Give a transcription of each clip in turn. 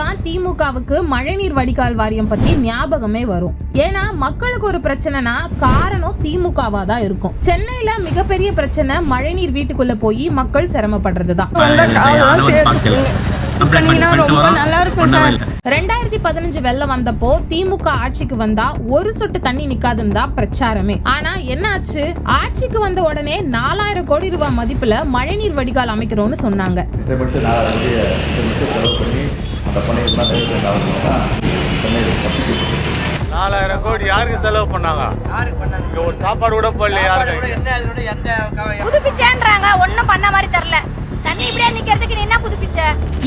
தான் திமுகவுக்கு மழைநீர் வடிகால் வாரியம் பத்தி ஞாபகமே வரும். ஏன்னா மக்களுக்கு ஒரு பிரச்சனைனா காரணம் திமுகவா தான் இருக்கும். சென்னையில மிகப்பெரிய பிரச்சனை மழைநீர் வீட்டுக்குள்ள போய் மக்கள் சிரமப்படுறது தான் ரொம்ப நல்லா இருக்கும் சார். ரெண்டாயிரத்தி பதினஞ்சு வெள்ளம் வந்தப்போ திமுக ஆட்சிக்கு வந்தா ஒரு சொட்டு தண்ணி நிக்காதுன்னு தான் பிரச்சாரமே. ஆனா என்னாச்சு ஆட்சிக்கு வந்த உடனே நாலாயிரம் கோடி ரூபாய் மதிப்புல மழைநீர் வடிகால் அமைக்கிறோம்னு சொன்னாங்க. அந்த நிறைவேற்ற தான் சென்னையில் தப்பிச்சு நாலாயிரம் கோடி யாருக்கு செலவு பண்ணாங்க? இங்க ஒரு சாப்பாடு கூட போடல யாருக்கு?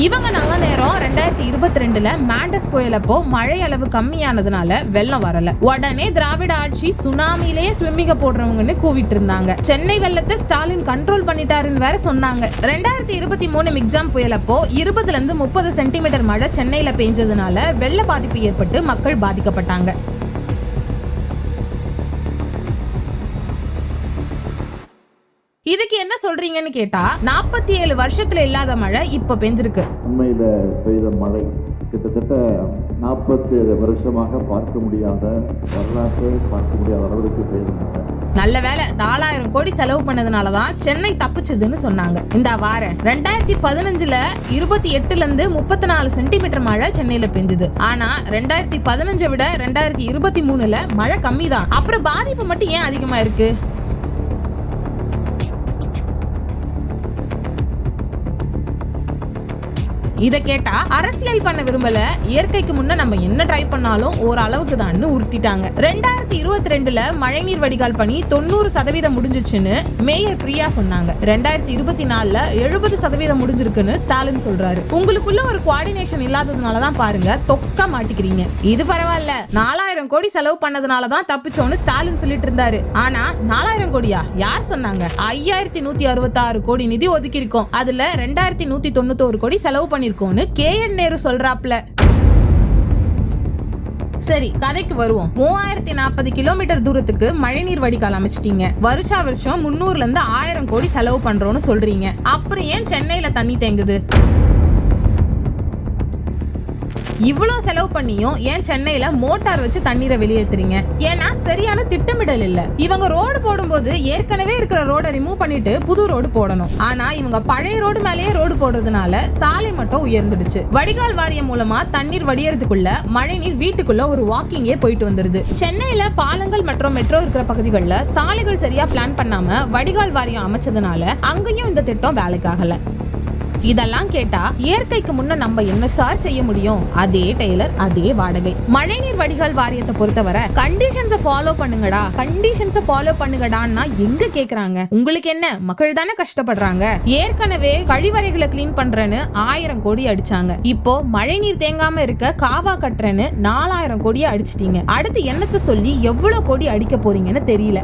இவங்க நல்ல நேரம் ரெண்டாயிரத்தி இருபத்தி ரெண்டுல மேண்டஸ் புயலப்போ மழை அளவு கம்மியானதுனால வெள்ளம் வரல. உடனே திராவிட ஆட்சி சுனாமிலேயே ஸ்விம்மிங்க போடுறவங்கன்னு கூவிட்டு இருந்தாங்க சென்னை வெள்ளத்தை ஸ்டாலின் கண்ட்ரோல் பண்ணிட்டாருன்னு வேற சொன்னாங்க. ரெண்டாயிரத்தி இருபத்தி மூணு மிக்ஜாம் புயலப்போ இருபதுல இருந்து முப்பது சென்டிமீட்டர் மழை சென்னையில பெஞ்சதுனால வெள்ள பாதிப்பு ஏற்பட்டு மக்கள் பாதிக்கப்பட்டாங்க. என்ன சொல்றீங்கன்னு கேட்டா நாற்பத்தி ஏழு வருஷத்துல இல்லாத மழை இப்ப பெஞ்சிருக்கு. உண்மையில் பெய்த மழை கிட்டத்தட்ட நாற்பத்தேழு வருஷமாக பார்க்க முடியாத வரலாற்றை பார்க்க முடியாத அளவிற்கு பெய்த நல்ல வேளை நாலாயிரம் கோடி செலவு பண்ணதுனால தான் சென்னை தப்பிச்சதுன்னு சொன்னாங்க. இந்த வாரம் ரெண்டாயிரத்தி பதினஞ்சுல இருபத்தி எட்டுல இருந்து முப்பத்தி நாலு சென்டிமீட்டர் மழை சென்னையில பெஞ்சது. ஆனா ரெண்டாயிரத்தி பதினஞ்சை விட ரெண்டாயிரத்தி இருபத்தி மூணுல மழை கம்மி தான் அப்புறம் பாதிப்பு மட்டும் ஏன் அதிகமா இருக்கு? இதை கேட்டா அரசியல் பண்ண விரும்பல. இயற்கைக்கு முன்ன நம்ம என்ன ட்ரை பண்ணாலும் ஓரளவுக்கு அளவுக்கு தான் ரெண்டாயிரத்தி இருபத்தி ரெண்டுல மழைநீர் வடிகால் பணி தொண்ணூறு சதவீதம் முடிஞ்சிச்சுன்னு மேயர் பிரியா சொன்னாங்க. ரெண்டாயிரத்தி இருபத்தி நாலுல எழுபது சதவீதம் முடிஞ்சிருக்குன்னு ஸ்டாலின் சொல்றாரு. உங்களுக்குள்ள ஒரு குவாடினேஷன் இல்லாததுனால தான் பாருங்க தொக்க மாட்டிக்கிறீங்க. இது பரவாயில்ல. நாலாயிரம் கோடி செலவு பண்ணதுனால தான் தப்பிச்சோன்னு ஸ்டாலின் சொல்லிட்டு இருந்தாரு. ஆனா நாலாயிரம் கோடியா? யார் சொன்னாங்க? ஐயாயிரத்தி நூத்தி அறுபத்தி ஆறு கோடி நிதி ஒதுக்கி இருக்கோம் அதுல ரெண்டாயிரத்தி நூத்தி தொண்ணூத்தோரு கோடி செலவு பண்ணி பண்ணிருக்கோம்னு கே என் நேரு சொல்றாப்ல. சரி கதைக்கு வருவோம். மூவாயிரத்தி நாற்பது கிலோமீட்டர் தூரத்துக்கு மழைநீர் வடிகால் அமைச்சிட்டீங்க. வருஷா வருஷம் முந்நூறுல இருந்து ஆயிரம் கோடி செலவு பண்றோம்னு சொல்றீங்க. அப்புறம் ஏன் சென்னையில தண்ணி தேங்குது? இவ்வளோ செலவு பண்ணியும் ஏன் சென்னையில மோட்டார் வச்சு தண்ணீரை வெளியேத்துறீங்க? ஏன்னா சரியான திட்டமிடல் இல்ல. இவங்க ரோடு போடும்போது ஏற்கனவே இருக்கிற ரோட ரிமூவ் பண்ணிட்டு புது ரோடு போடணும். ஆனா இவங்க பழைய ரோடு மேலேயே ரோடு போடுறதுனால சாலை மட்டும் உயர்ந்துடுச்சு. வடிகால் வாரியம் மூலமா தண்ணீர் வடியறதுக்குள்ள மழைநீர் வீட்டுக்குள்ள ஒரு வாக்கிங்கே போயிட்டு வந்துருது. சென்னையில பாலங்கள் மற்றும் மெட்ரோ இருக்கிற பகுதிகளில் சாலைகள் சரியா பிளான் பண்ணாம வடிகால் வாரியம் அமைச்சதுனால அங்கேயும் இந்த திட்டம் வேலைக்காகல. இதெல்லாம் கேட்டா இயற்கைக்கு முன்ன நம்ம என்ன சார் செய்ய முடியும்? அதே டெய்லர் அதே வாடகை. மழைநீர் வடிகால் வாரியத்தை பொறுத்தவரை கண்டிஷன்ஸை ஃபாலோ பண்ணுங்கடா. கண்டிஷன்ஸை ஃபாலோ பண்ணுங்கடான்னா எங்க கேக்குறாங்க? உங்களுக்கு என்ன? மக்கள் தானே கஷ்டப்படுறாங்க. ஏற்கனவே கழிவறைகளை க்ளீன் பண்றேன்னு ஆயிரம் கோடி அடிச்சாங்க. இப்போ மழைநீர் தேங்காம இருக்க காவா கட்டுறேன்னு நாலாயிரம் கோடியை அடிச்சிட்டீங்க. அடுத்து என்னத்தை சொல்லி எவ்வளவு கோடி அடிக்க போறீங்கன்னு தெரியல.